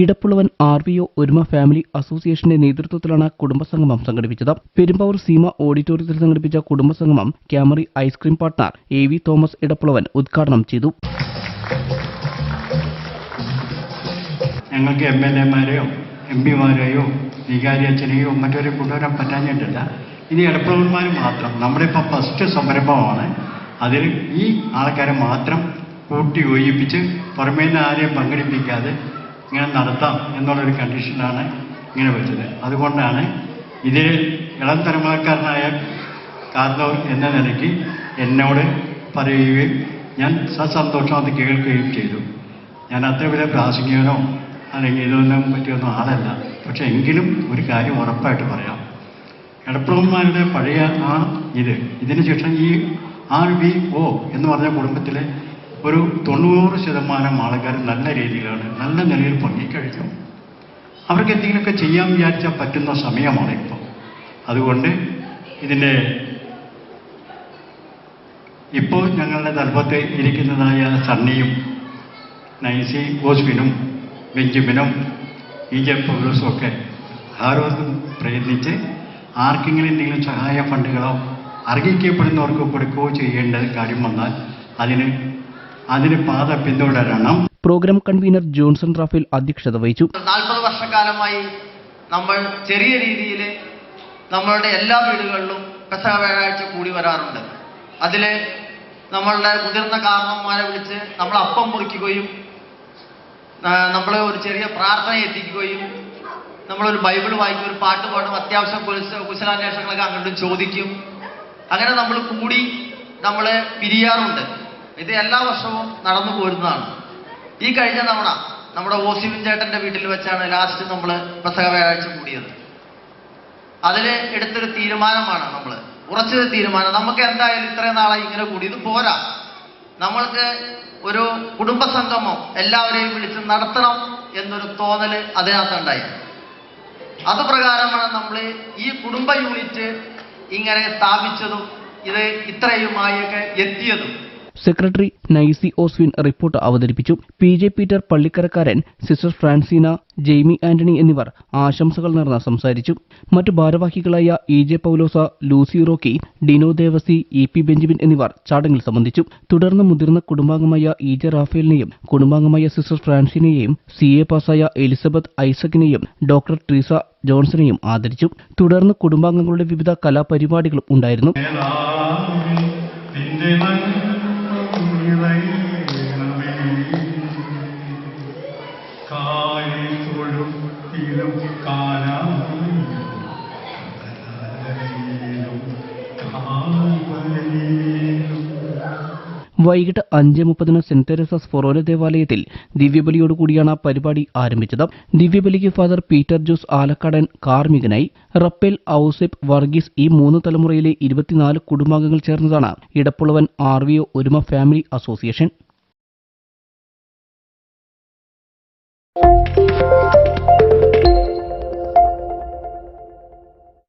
Edappulavan R V O Oruma family അസോസിയേഷന്റെ നേതൃത്വത്തിലാണ് കുടുംബസംഗമം സംഘടിപ്പിച്ചത്. പെരുമ്പാവൂർ സീമ ഓഡിറ്റോറിയത്തിൽ സംഘടിപ്പിച്ച കുടുംബസംഗമം ക്യാമറി ice cream partner A V Thomas Edappulavan ഉദ്ഘാടനം ചെയ്തു. ഞങ്ങൾക്ക് എം എൽ എമാരെയോ എം പിമാരെയോ വികാരി അച്ഛനെയോ മറ്റവരെ കൊണ്ടുവരാൻ പറ്റാഞ്ഞിട്ടില്ല. ഇനി ഇടപ്രഭന്മാർ മാത്രം. നമ്മുടെ ഇപ്പോൾ ഫസ്റ്റ് സംരംഭമാണ്. അതിൽ ഈ ആൾക്കാരെ മാത്രം കൂട്ടി യോജിപ്പിച്ച് പുറമേ നിന്ന് ആരെയും പങ്കെടുപ്പിക്കാതെ ഇങ്ങനെ നടത്താം എന്നുള്ളൊരു കണ്ടീഷനാണ് ഇങ്ങനെ വെച്ചത്. അതുകൊണ്ടാണ് ഇതിൽ ഇളം തലമുറക്കാരനായ കാർണവർ എന്ന നിലയ്ക്ക് എന്നോട് പറയുകയും ഞാൻ സസന്തോഷം അത് കേൾക്കുകയും ചെയ്തു. ഞാൻ അത്ര വലിയ പ്രാസംഗികനോ അല്ലെങ്കിൽ ഇതൊന്നും പറ്റിയൊന്നും ആളല്ല. പക്ഷേ എങ്കിലും ഒരു കാര്യം ഉറപ്പായിട്ട് പറയാം. എടപ്പുളന്മാരുടെ പഴയ ആ ഇത് ഇതിന് ശേഷം ഈ ആർ വി ഒ എന്ന് പറഞ്ഞ കുടുംബത്തിലെ ഒരു തൊണ്ണൂറ് ശതമാനം ആൾക്കാർ നല്ല രീതിയിലാണ് നല്ല നിലയിൽ പൊങ്ങിക്കഴിഞ്ഞു അവർക്ക് എന്തെങ്കിലുമൊക്കെ ചെയ്യാൻ വിചാരിച്ചാൽ പറ്റുന്ന സമയമാണ് ഇപ്പോൾ അതുകൊണ്ട് ഇതിന്റെ ഇപ്പോൾ ഞങ്ങളുടെ തലപ്പത്ത് ഇരിക്കുന്നതായ സണ്ണിയും നൈസി ഓസ്മിനും ബെഞ്ചമിനും ഇ ജെ പൗലോസും ഒക്കെ ആരോഗ്യം പ്രയത്നിച്ച് ആർക്കെങ്കിലും എന്തെങ്കിലും സഹായ ഫണ്ടുകളോ അർഹിക്കപ്പെടുന്നവർക്ക് കൊടുക്കുകയോ ചെയ്യേണ്ട കാര്യം വന്നാൽ അതിന് അതിന് പാത പിന്തുടരണം. പ്രോഗ്രാം കൺവീനർ ജോൺസൺ റാഫേൽ അധ്യക്ഷത വഹിച്ചു. നാൽപ്പത് വർഷക്കാലമായി നമ്മൾ ചെറിയ രീതിയിൽ നമ്മളുടെ എല്ലാ വീടുകളിലും പെസക വ്യാഴാഴ്ച കൂടി വരാറുണ്ട്. അതിൽ നമ്മളുടെ മുതിർന്ന കാരണന്മാരെ വിളിച്ച് നമ്മൾ അപ്പം മുറിക്കുകയും നമ്മൾ ഒരു ചെറിയ പ്രാർത്ഥന എത്തിക്കുകയും നമ്മളൊരു ബൈബിൾ വായിക്കും ഒരു പാട്ട് പാടും അത്യാവശ്യം കുശ കുശലാന്വേഷണങ്ങളൊക്കെ അങ്ങോട്ടും ചോദിക്കും. അങ്ങനെ നമ്മൾ കൂടി നമ്മളെ പിരിയാറുണ്ട്. ഇത് എല്ലാ വർഷവും നടന്നു പോരുന്നതാണ്. ഈ കഴിഞ്ഞ തവണ നമ്മുടെ ഓസിമിൻ ചേട്ടന്റെ വീട്ടിൽ വെച്ചാണ് ലാസ്റ്റ് നമ്മൾ പെസഹ വ്യാഴാഴ്ച കൂടിയത്. അതിൽ എടുത്തൊരു തീരുമാനമാണ് നമ്മൾ ഉറച്ചൊരു തീരുമാനം. നമുക്ക് എന്തായാലും ഇത്രയും നാളായി ഇങ്ങനെ കൂടി ഇത് പോരാ. നമ്മൾക്ക് ഒരു കുടുംബസംഗമം എല്ലാവരെയും വിളിച്ച് നടത്തണം എന്നൊരു തോന്നൽ അതിനകത്തുണ്ടായി. അത് പ്രകാരമാണ് നമ്മൾ ഈ കുടുംബ യൂണിറ്റ് ഇങ്ങനെ സ്ഥാപിച്ചതും ഇത് ഇത്രയുമായൊക്കെ എത്തിയതും. സെക്രട്ടറി നൈസി ഓസ്വിൻ റിപ്പോർട്ട് അവതരിപ്പിച്ചു. P J Peter Pallikkarakkaran sister Francina Jaimy Antony എന്നിവർ ആശംസകൾ നേർന്ന് സംസാരിച്ചു. മറ്റു ഭാരവാഹികളായ E J Paulose Lucy Rocky Dino Devassy E P Benjamin എന്നിവർ ചടങ്ങിൽ സംബന്ധിച്ചു. തുടർന്ന് മുതിർന്ന കുടുംബാംഗമായ ഇ ജെ റാഫേലിനെയും കുടുംബാംഗമായ സിസ്റ്റർ ഫ്രാൻസിനെയും സി എ പാസായ എലിസബത്ത് ഐസക്കിനെയും ഡോക്ടർ ട്രീസ ജോൺസണെയും ആദരിച്ചു. തുടർന്ന് കുടുംബാംഗങ്ങളുടെ വിവിധ കലാപരിപാടികളും ഉണ്ടായിരുന്നു. വൈകിട്ട് അഞ്ച് മുപ്പതിന് സെന്റ് തെരേസസ് ഫൊറോന ദേവാലയത്തിൽ ദിവ്യബലിയോടുകൂടിയാണ് പരിപാടി ആരംഭിച്ചത്. ദിവ്യബലിക്ക് ഫാദർ പീറ്റർ ജോസ് ആലക്കാടൻ കാർമികനായി റപ്പേൽ ഔസെപ്പ് വർഗീസ് ഈ മൂന്ന് തലമുറയിലെ ഇരുപത്തിനാല് കുടുംബാംഗങ്ങൾ ചേർന്നതാണ് Edappulavan R V Oruma family association.